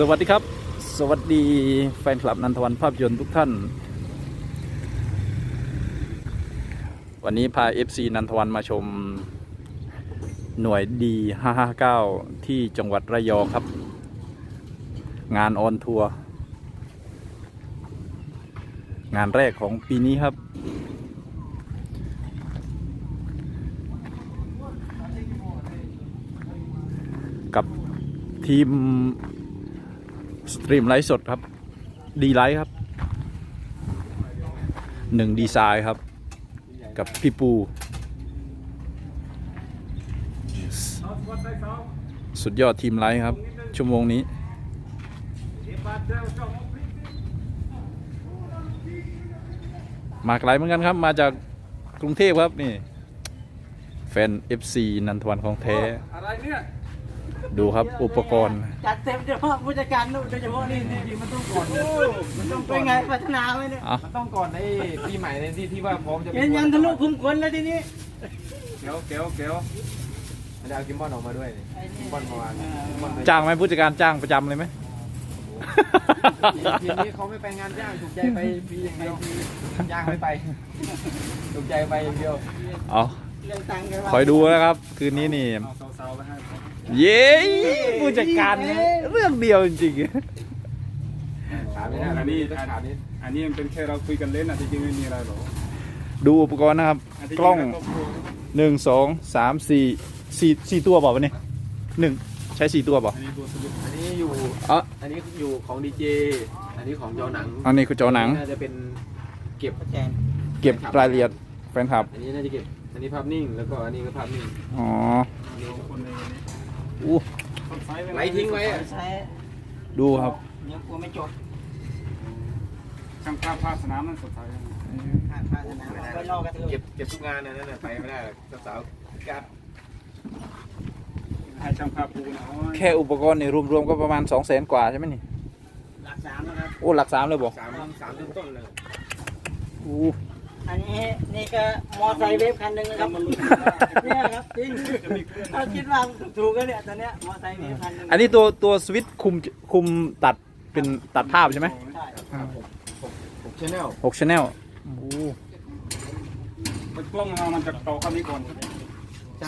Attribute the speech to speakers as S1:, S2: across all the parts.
S1: สวัสดีครับ สวัสดีแฟนคลับนันทวันภาพยนตร์ทุกท่าน วันนี้พา FC นันทวันมาชมหน่วยดี 559 ที่จังหวัดระยองครับ งานออนทัวร์งานแรกของปีนี้ครับ กับทีม สตรีมไลฟ์สดครับ ดีไลฟ์ครับหนึ่งดีไซน์ครับ กับพี่ปู สุดยอดทีมไลฟ์ครับ ชั่วโมงนี้ มาไกลเหมือนกันครับ มาจากกรุงเทพครับนี่ แฟน FC นันทวันของแท้
S2: อะไรเนี่ย
S1: ดูครับอุปกรณ์
S3: จัดเต็มเฉพาะผู้จัดการนู่นโดยเฉพาะนี่นี่มันต้องก่อนมันต้องเป็นไงพัฒนาไหมเนี่ย
S1: อะ
S2: มันต้องก่อนไอ้ปีใหม่ในที่ที่ว่าพร้อมจะ
S3: เห็นยังทะลุคุ้มขนแล้วทีนี้
S2: เกียวเกียวเกียวมันจะเอากิมบอลออกมาด้วยนี่กิมบอลมาวางกิมบอลเลย
S1: จ้างไหมผู้จัดการจ้างประจำเลยไหม
S2: ทีนี้เขาไม่ไปงานจ้างถูกใจไปฟรีอย่างเดียวจ้างไม่ไปถูกใจไปอย่างเดียว
S1: เอา
S3: เรื่องตังค์กันว่า
S1: คอยดูนะครับ คืนนี้นี่
S2: เอาเซาๆไปให้
S1: เย้ผู้จัดการเนี่ยเรื่องเดียวจริง
S2: ขาไม่ได้อันนี้ต้องขานี้
S4: อันนี้มันเป็นแค่เราคุยกันเล่นนะที่จริงไม่มีอะไรหรอก
S1: ๆดูอุปกรณ์นะครับ
S4: นที่
S1: กล้อง
S4: จริแล้วครบครัว
S1: หนึ่งสองสามสี่สี่สี่ตัวเปล่าวะเนี่ยหนึ่งใช้สี่ตัวเปล่า
S4: อันนี้ตัวสวิตช์
S2: อันนี้อยู่
S1: อ๋อ
S2: อันนี้อยู่ของดีเจ อันนี้ของจอหนัง
S1: อันนี้คือจอหนัง
S2: น่าจะเป็นเก็บ
S3: แจน
S1: เก็บรายละเอียดแฟนคลับ
S2: อันนี้น่าจะเก็บ อันนี้ภาพนิ่ง แล้วก็อันนี้ก็ภาพนิ่ง
S1: อ๋อ
S4: คนในนี้
S1: อู้
S4: ต้นไซส์
S2: ไลท์ทิ้งไว้อะ
S3: ใช้
S1: ดูครับ
S3: เดี๋ยวกลัวไม่จบ
S4: ช่างภาพภาคสนามนั่นสดใสนะ
S3: ขาดพัฒนาไปนอกกันเถ
S2: เก็
S3: อะ
S2: บเก็บทุกงานนะนั่นน่ะไปไม่ได้หรอกสาวๆกัด
S4: ให้ช่างภาพปูนะโอ้ย
S1: แค่อุปกรณ์นี่รวมๆก็ประมาณสองแสนกว่าใช่ไหมนี่
S3: หลักสามนะครับ
S1: โอ้ หลักสามเลยบอก
S2: สามสามต้นต้นๆเลย
S1: อู้
S3: อันนี้นี่ก็มอไซค์เวฟคันหนึ่งนะครับเนี่ยครับจริงถ้าคิดว่าถูกก็เนี่ยตอนเนี้ยมอไซค์เวฟคันหนึ่ง
S1: อันนี้ตัวตัวสวิตช์คุมคุมตัดเป็นตัดภาพใช่ไหม
S3: ใช่
S2: ผมชแนล
S1: หกชแนล
S4: มันกล้องเรามันจะต่อเข้านี้ก่อน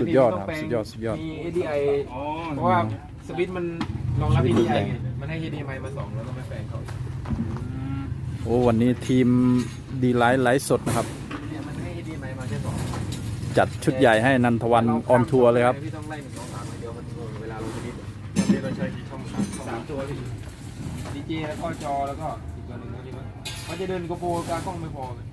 S1: สุดยอดครับสุดยอดสุดยอด
S2: มี ADI
S4: อ๋อ
S2: เพราะว่าสวิตช์มันรองรับ ADI ไงมันให้ HDMI มาสองแล้วก็ไม่แปลงเขา
S1: โอ้วันนี้ทีม ดีไลท์ไลฟ์สดนะครับ
S2: เนี่ยมันให้ HDMI มาแค่สอง
S1: จัดชุดใหญ่ให้นันทวันออนทัวร์เลยครับ
S2: พี่ต้องไล่หนึ่งสองสามอย่างเดียวมันงงเวลาลงสวิตช์
S4: นี่เราใช้กี่ช่องสามช่อง
S2: สามตัวพี่ดีเจแล้วก็จอแล้วก็อีกตัวหนึ่งก็นี่มั้งมันจะเดินกระโปรงกลางกล้องไม่พอเลย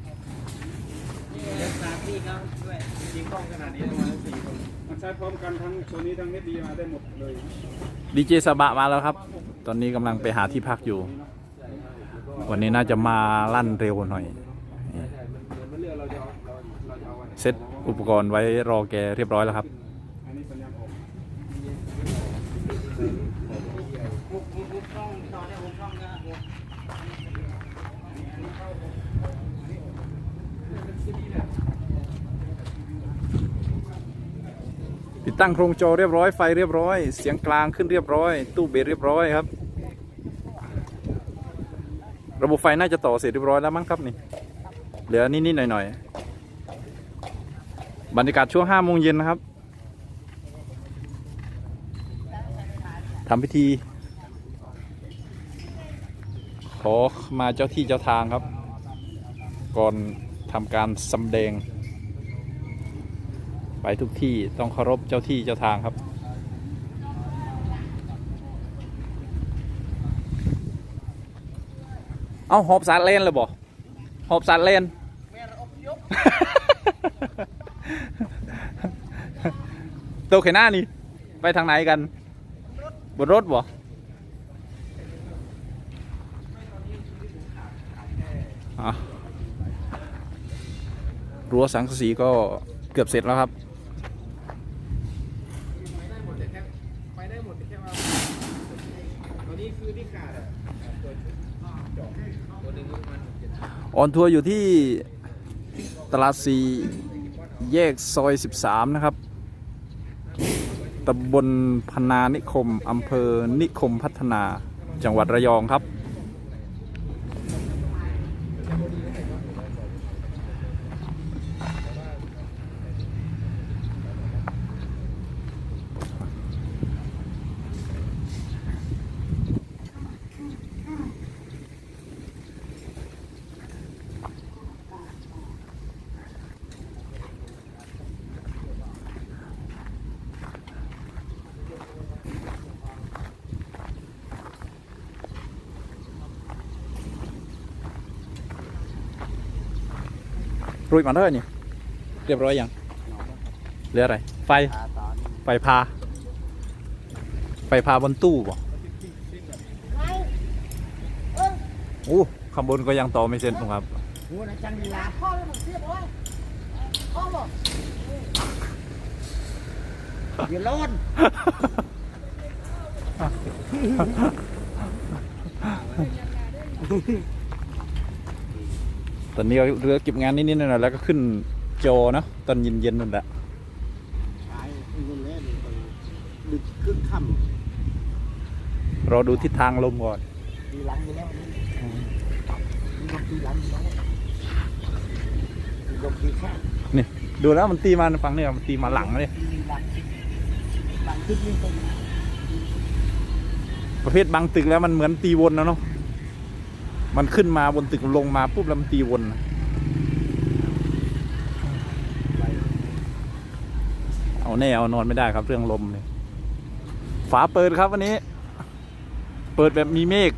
S3: นี่เดี๋ยวตามพี่เขาด้วย
S2: จริงกล้องขนาดนี้ประมาณสี่คน
S4: มันใช้พร้อมกันทั้งตัวนี้ทั้งเน็ตดีมาได้หมดเลย
S1: ดีเจสบะมาแล้วครับ ตอนนี้กำลังไปหาที่พักอยู่ วันนี้น่าจะมาลั่นเร็วหน่อย
S2: เซ
S1: ตอุปกรณ์ไว้รอแกเรียบร้อยแล้วครับ
S4: อันนี้สัญญาณออก
S3: หุบหุบหุบช่องตอนนี้หุบช่องก็หุบ
S1: ติดตั้งโครงจอเรียบร้อยไฟเรียบร้อย เสียงกลางขึ้นเรียบร้อย ตู้เบสเรียบร้อยครับ ระบบไฟน่าจะต่อเสร็จเรียบร้อยแล้วมั้งครับนี่เหลือนิดๆหน่อยๆ บรรยากาศช่วงห้าโมงเย็นนะครับทำพิธี ขอมาเจ้าที่เจ้าทางครับ ก่อนทำการสำแดง ไปทุกที่ต้องเคารพเจ้าที่เจ้าทางครับเอาหอบสารเลนเลยบ่หอบสารเลน โตัวเขหน้านี่ ไปทางไหนกัน บนรถบ่รั้วสังกะสีก็เกือบเสร็จแล้วครับ
S2: ไปได้หมดแค่ไปได้หมดแค่ว่าตัวนี้คือที่ขาดอะตัวชุดจอกตัวหนึ่งก็ประมาณเจ็ด
S1: ออนทัวร์อยู่ที่ตลาดสี แยกซอย 13 นะครับตำบลพนานิคมอำเภอนิคมพัฒนาจังหวัดระยองครับ รุยมาเท่าไหร่นี่เรียบร้อยยังเหลืออะไร ไฟ ไฟพา ไฟพาบนตู้บ่โอ้ข้างบนก็ยังต่อไม่เสร็จนะครับ
S5: โอ้นะจังดีลาพ่อเลยผมเสียบไว้พ่อบอกอย่าร้อน
S1: ตอนนี้ก็เรือเก็บงานนิดๆหน่อยๆแล้วก็ขึ้นจอเนอะตอนเย็นๆนั่นแหละ
S5: ขายเงินแล้วดึกครึ่งค่
S1: รอดูทิศทางลมก่อนำ
S5: ดีหลังอยู่แล้วมีลมตีหลังอยู่แล้วมีลมตีข้าง
S1: นี่ดูแล้วมันตีมาฝั่งนี่มันตีมาหลังเลย
S5: ตีหลังหลังขึ้นนี่ตรง
S1: ประเภทบางตึกแล้วมันเหมือนตีวนนะเนาะ มันขึ้นมาบนตึกลงมาปุ๊บแล้วมันตีวนนะเอาแน่เอานอนไม่ได้ครับเรื่องลมเนี่ยฝาเปิดครับวันนี้ เปิดแบบมีเมฆ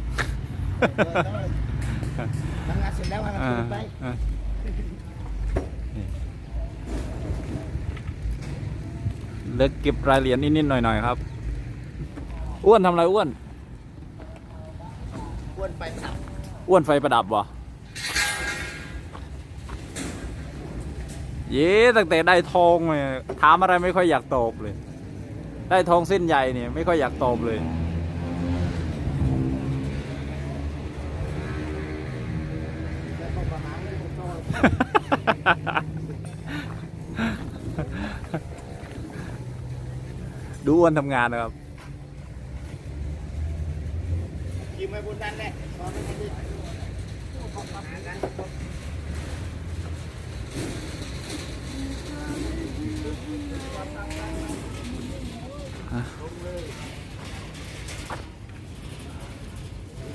S5: ทำงานเสร็จแล้วให้มัน
S1: อ่า
S5: ขึ้นไป
S1: อ่านี่เลิกเก็บรายละเอียดนิดๆหน่อยๆครับ อ้วนทำอะไรอ้วน
S5: ควรไปขับ
S1: อ้วนไฟประดับวะเย้ตั้งแต่ได้ทองเนี่ยถามอะไรไม่ค่อยอยากตอบเลย ได้ทองเส้นใหญ่เนี่ยไม่ค่อยอยากตอบเลยดูอ้วนทำงานนะครับ
S5: ยิ้มไว้บนนั้นแหละตอนนี้มันดี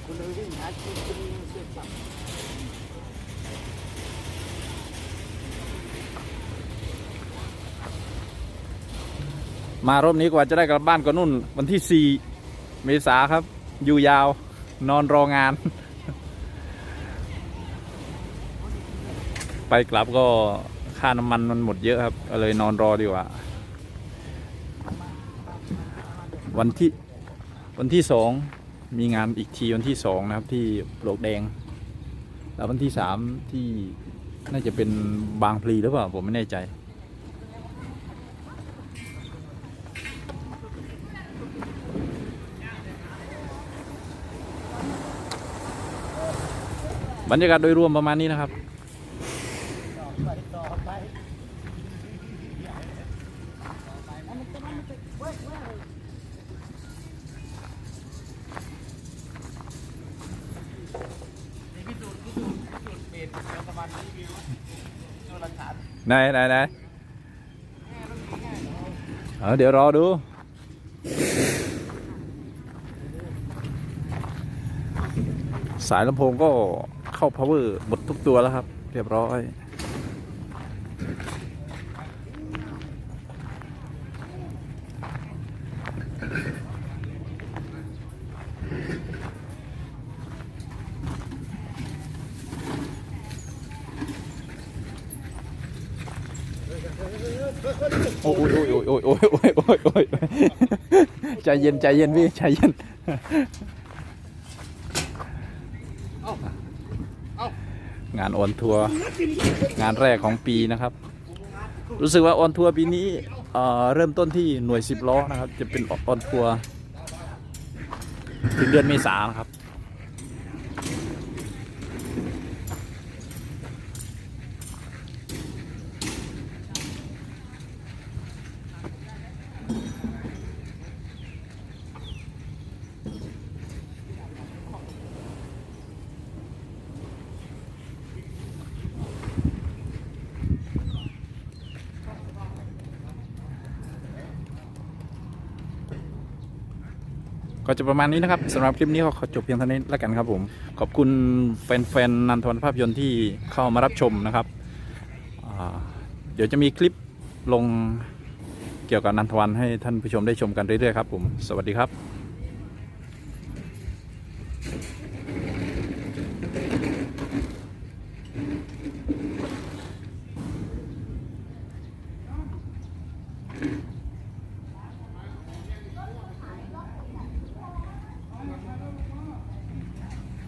S5: คุณเลยวิ่งหาคุณคุณเสียสับ
S1: มารอบนี้กว่าจะได้กลับบ้านก็นุ่น วันที่สี่เมษาครับ อยู่ยาว นอนรองาน ไปกลับก็ค่าน้ำมันมันหมดเยอะครับก็เลยนอนรอดีกว่า วันที่วันที่สองมีงานอีกทีวันที่สองนะครับที่ปลกแดง แล้ววันที่สามที่น่าจะเป็นบางพลีหรือเปล่าผมไม่แน่ใจ บรรยากาศโดยรวมประมาณนี้นะครับ
S5: ไห
S1: นไหนไหนเออเดี๋ยวรอดูสายลำโพงก็ เข้า power หมดทุกตัวแล้วครับ เรียบร้อยโอ้ยโอ้ยโอ้ยโอ้ยโอ้ยโอ้ยโอ้ยใจเย็นใจเย็นพี่ใจเย็น งานออนทัวร์งานแรกของปีนะครับ รู้สึกว่าออนทัวร์ปีนี้เเริ่มต้นที่หน่วยสิบล้อนะครับ จะเป็นออนทัวร์ถึงเดือนเมษานะครับ ก็จะประมาณนี้นะครับสำหรับคลิปนี้ก็ขอจบเพียงเท่านี้แล้วกันครับผมขอบคุณแฟนๆนันทวันภาพยนตร์ที่เข้ามารับชมนะครับเดี๋ยวจะมีคลิปลงเกี่ยวกับนันทวันให้ท่านผู้ชมได้ชมกันเรื่อยๆครับผมสวัสดีครับ